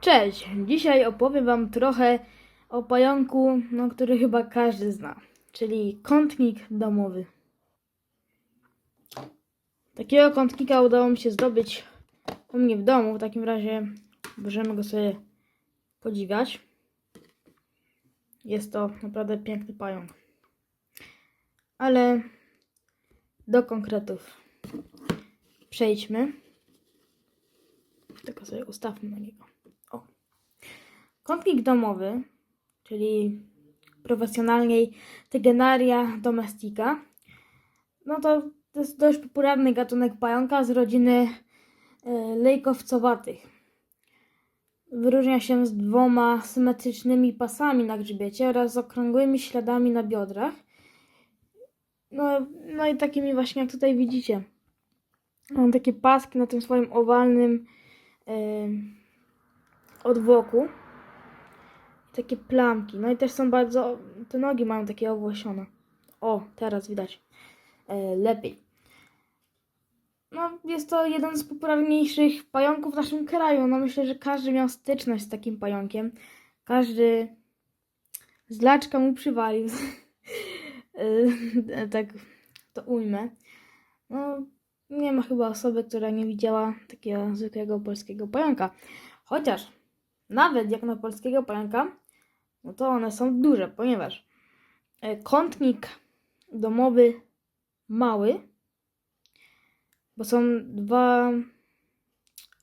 Cześć! Dzisiaj opowiem Wam trochę o pająku, no, który chyba każdy zna, czyli kątnik domowy. Takiego kątnika udało mi się zdobyć u mnie w domu. W takim razie możemy go sobie podziwiać. Jest to naprawdę piękny pająk. Ale do konkretów przejdźmy. Tylko sobie ustawmy na niego. O. Kątnik domowy, czyli profesjonalniej Tegenaria domestica, no to, to jest dość popularny gatunek pająka z rodziny e, lejkowcowatych. Wyróżnia się z dwoma symetrycznymi pasami na grzbiecie oraz okrągłymi śladami na biodrach. No, no i takimi właśnie jak tutaj widzicie. Mam takie paski na tym swoim owalnym odwłoku. Takie plamki. No i też są bardzo. Te nogi mają takie owłosione. O, teraz widać e, lepiej. No, jest to jeden z popularniejszych pająków w naszym kraju. No, myślę, że każdy miał styczność z takim pająkiem. Każdy z laczka mu przywalił. E, tak to ujmę. No, nie ma chyba osoby, która nie widziała takiego zwykłego polskiego pająka. Chociaż nawet jak na polskiego pająka, no to one są duże, ponieważ e, kątnik domowy mały, bo są dwa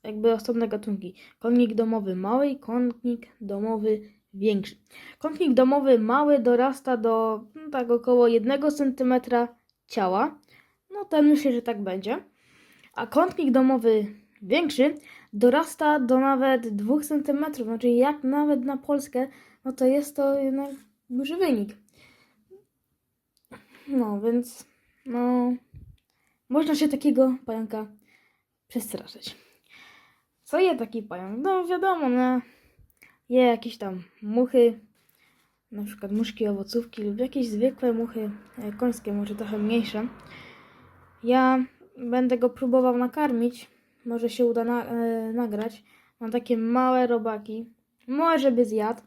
jakby osobne gatunki. Kątnik domowy mały i kątnik domowy większy. Kątnik domowy mały dorasta do no, tak około 1 cm ciała. No ten myślę, że tak będzie. A kątnik domowy większy dorasta do nawet 2 cm. Znaczy jak nawet na Polskę, no to jest to jednak duży wynik. No więc no można się takiego pająka przestraszyć. Co je taki pająk? No wiadomo, no, je jakieś tam muchy, na przykład muszki owocówki lub jakieś zwykłe muchy e, końskie, może trochę mniejsze. Ja będę go próbował nakarmić. Może się uda na, e, nagrać. Mam takie małe robaki. Może by zjadł.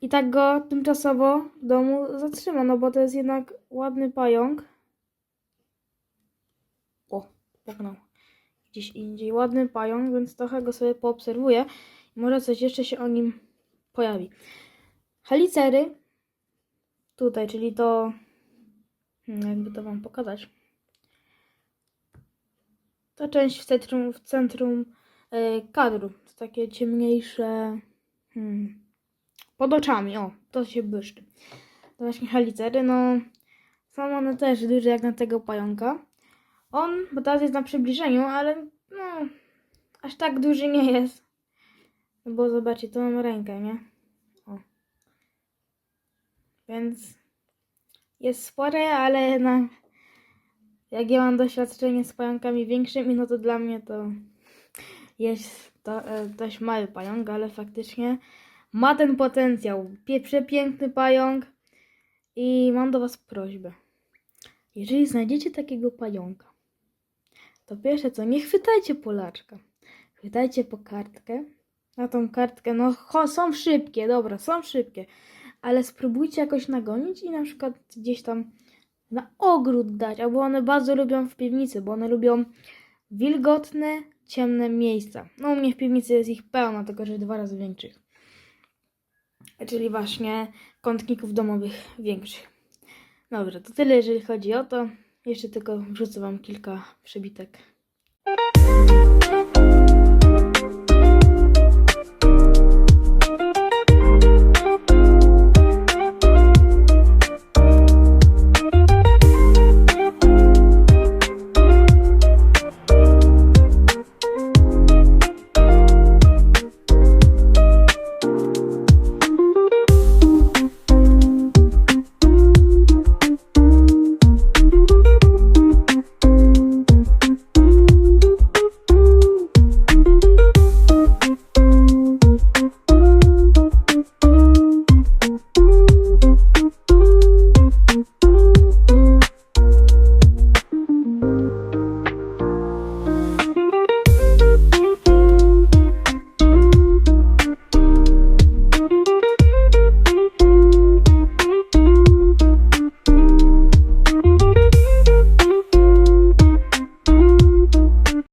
I tak go tymczasowo w domu zatrzyma, no bo to jest jednak ładny pająk. O, puknął. Gdzieś indziej. Ładny pająk, więc trochę go sobie poobserwuję. Może coś jeszcze się o nim pojawi. Halicery. Tutaj, czyli to Jakby to wam pokazać. Ta część w centrum, w centrum e, kadru. To takie ciemniejsze. Hmm, pod oczami, o, to się błyszczy. To właśnie halicery, no. Są one też duże jak na tego pająka. On, bo teraz jest na przybliżeniu, ale no, aż tak duży nie jest. No bo zobaczcie, tu mam rękę, nie? O. Więc jest spore, ale no, jak ja mam doświadczenie z pająkami większymi, no to dla mnie to jest to e, dość mały pająk, ale faktycznie ma ten potencjał. Pie, przepiękny pająk i mam do Was prośbę. Jeżeli znajdziecie takiego pająka, to pierwsze co, nie chwytajcie polaczka. Chwytajcie po kartkę. Na tą kartkę, no cho, są szybkie, dobra, są szybkie ale spróbujcie jakoś nagonić i na przykład gdzieś tam na ogród dać, albo one bardzo lubią w piwnicy, bo one lubią wilgotne, ciemne miejsca. No u mnie w piwnicy jest ich pełno, tylko że dwa razy większych. Czyli właśnie kątników domowych większych. Dobrze, to tyle jeżeli chodzi o to. Jeszcze tylko wrzucę Wam kilka przebitek.